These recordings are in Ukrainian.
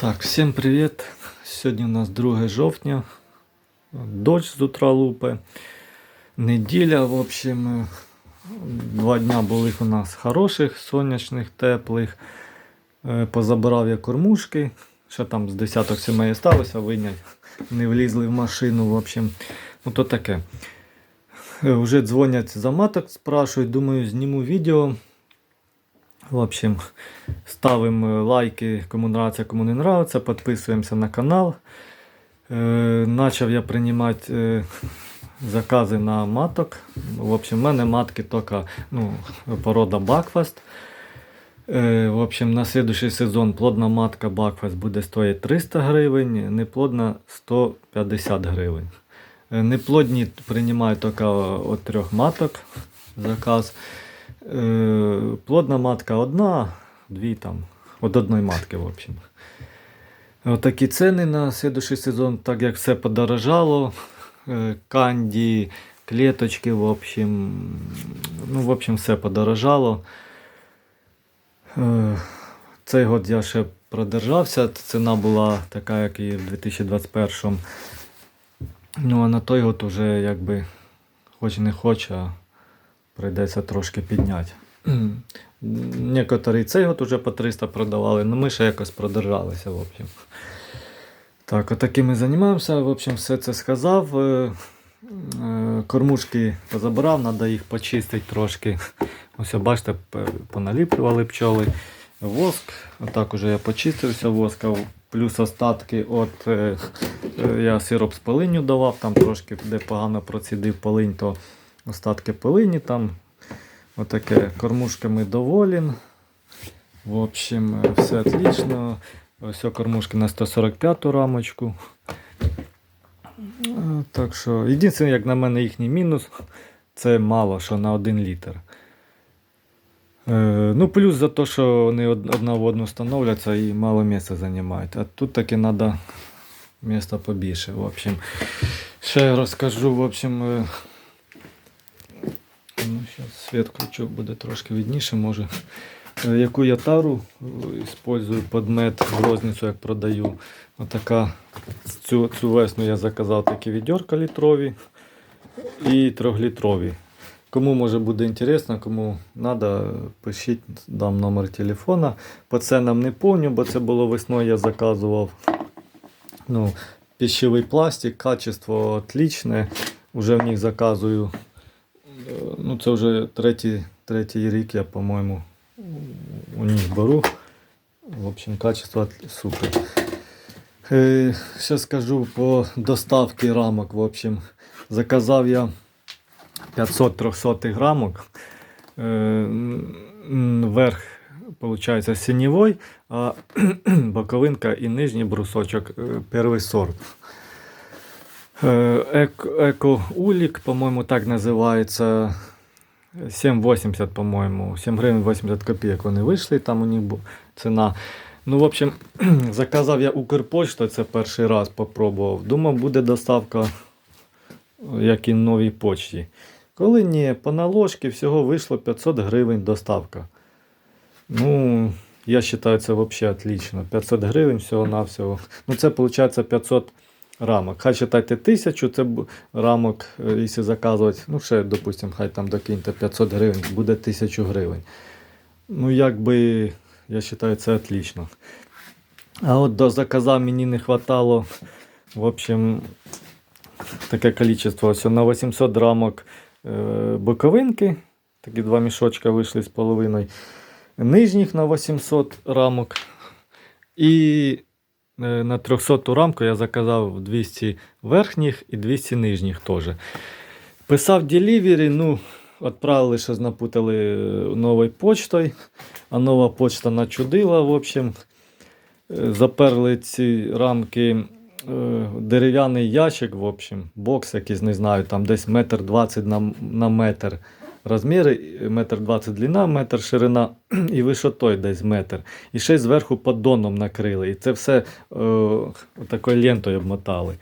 Так, всім привіт. Сьогодні у нас 2 жовтня. Дощ з утра лупи. Неділя, в общем, два дня були у нас хороших, сонячних, теплих. Е, Позабирав я кормушки. Ще там з десяток сімей сталося, винять. Не влізли в машину, в общем. Ну то таке. Е, Вже дзвонять за маток, спрашують, думаю, зніму відео. В общем, ставимо лайки, кому нравится, кому не нравится, підписуємося на канал. Е, Начав я приймати е, закази на маток. В общем, в мене матки тільки ну, порода Бакфаст. Е, В общем, на следующий сезон плодна матка Бакфаст буде стоїти 300 гривень, неплодна 150 гривень. Е, Неплодні приймаю тільки від трьох маток заказ. Е, Плодна матка одна, дві там, від одної матки, в общем. Отакі ціни на следующий сезон, так як все подорожало. Е, Канді, клеточки, в общем, ну, в общем, все подорожало. Е, Цей год я ще продержався. Ціна була така, як і в 2021. Ну, а на той год уже якби хоч не хоч, а прийдеться трошки підняти. Некоторі цей год уже по 300 продавали, але ми ще якось продержалися, в общем. Так, отаким ми займаємося. В общем, все це сказав. Е, е, Кормушки позабрав, треба їх почистити трошки. Ось, бачите, поналіплювали пчоли. Воск. Отак уже я почистився воскав. Плюс остатки от е, я сироп з полиню давав, там трошки де погано процідив полинь, то остатки полині там. Отаке кормушками доволен. В общем, все отлично. Ось о, кормушки на 145 рамочку. Е, Так що, єдине, як на мене, їхній мінус, це мало, що на 1 літр. Е, ну, плюс за те, що вони од- одна в одну становляться і мало місця займають. А тут таки треба місця побільше. В общем, ще розкажу, в общем, е, світ включу, буде трошки видніше, може. Е, Яку я тару використовую під мед розницю, як продаю. Отака. Цю, цю весну я заказав такі відьорка літрові і трьохлітрові. Кому може буде інтересно, кому треба, пишіть, дам номер телефона. По ценам не помню, бо це було весною, я заказував. Ну, пищевий пластик, качество отличне. Уже в них заказую. Е, Ну, це вже третій, третій рік я, по-моєму, у них беру. В общем, качество супер. Ще скажу по доставці рамок. В общем, заказав я 500 300 рамок. Е, Верх, виходить, синєвой, а боковинка і нижній брусочок е, перший сорт. Е, Еко, еко Улік, по-моєму, так називається. 7,80, по-моєму, 7 гривень 80 копійок вони вийшли, там у них бу- ціна. Ну, в общем, заказав я Укрпочту, це перший раз попробував. Думав, буде доставка, як і новій почті. Коли ні, по наложці всього вийшло 500 гривень доставка. Ну, я вважаю, це взагалі отлично. 500 гривень всього-навсього. Ну, це виходить 500 рамок. Хай читайте 1000, це рамок, е, якщо заказувати, ну ще, допустимо, хай там докиньте 500 гривень, буде 1000 гривень. Ну, якби, я вважаю, це отлично. А от до заказа мені не хватало, в общем, таке количество. Ось на 800 рамок е, боковинки, такі два мішочка вийшли з половиною. Нижніх на 800 рамок. І на 300 рамку я заказав 200 верхніх і 200 нижніх теж. Писав делівері, ну, відправили, що напутали е, новою почтою, а нова почта начудила, в общем. Е, Заперли ці рамки е, дерев'яний ящик, в общем, бокс якийсь, не знаю, там десь метр двадцять на, на метр. Розміри метр двадцять длина, метр ширина і висотою десь метр. І ще й зверху поддоном накрили. І це все е, такою лентою обмотали.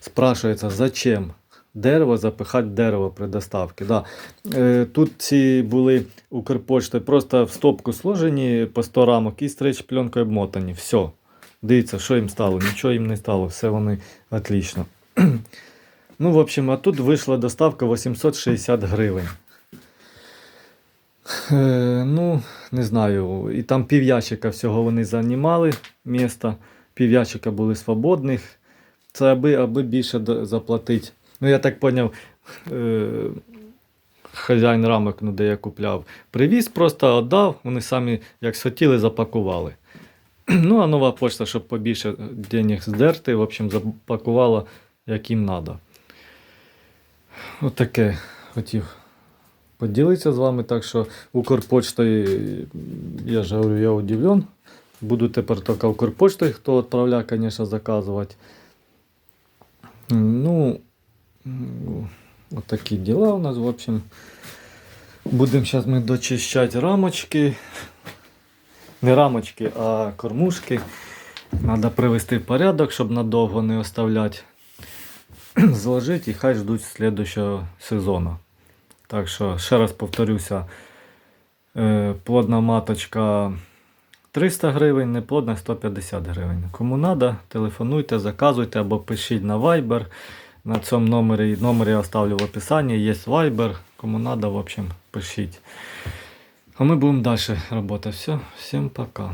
Спрашується, зачем? Дерево запихати дерево при доставці. Да. Е, тут ці були Укрпочти просто в стопку сложені по 100 рамок і стрейч пленкою обмотані. Все. Дивіться, що їм стало. Нічого їм не стало, все вони отлично. Ну, в общем, а тут вийшла доставка 860 гривень. Е, ну, не знаю. І там пів ящика всього вони займали міста, пів ящика були свободних. Це аби, аби більше заплатити. Ну, я так зрозумів, е, хазяїн рамок, ну, де я купляв, привіз, просто віддав, вони самі, як схотіли, запакували. Ну, а нова почта, щоб побільше денег здерти, в общем, запакувала, як їм треба. Отаке хотів поділитися з вами. Так що Укрпочтою, я ж говорю, я удивлен. Буду тепер тільки Укрпочтою, хто відправляє, звісно, заказувати. Ну, от діла у нас, в общем. Будемо зараз ми дочищати рамочки. Не рамочки, а кормушки. Треба привести в порядок, щоб надовго не оставляти. Зложити і хай ждуть слідущого сезону. Так що, ще раз повторюся, е, плодна маточка 300 гривень, неплодна 150 гривень. Кому треба, телефонуйте, заказуйте або пишіть на Viber. На цьому номері, номер я оставлю в описанні, є Viber. Кому треба, в общем, пишіть. А ми будемо далі працювати. Все, всім пока.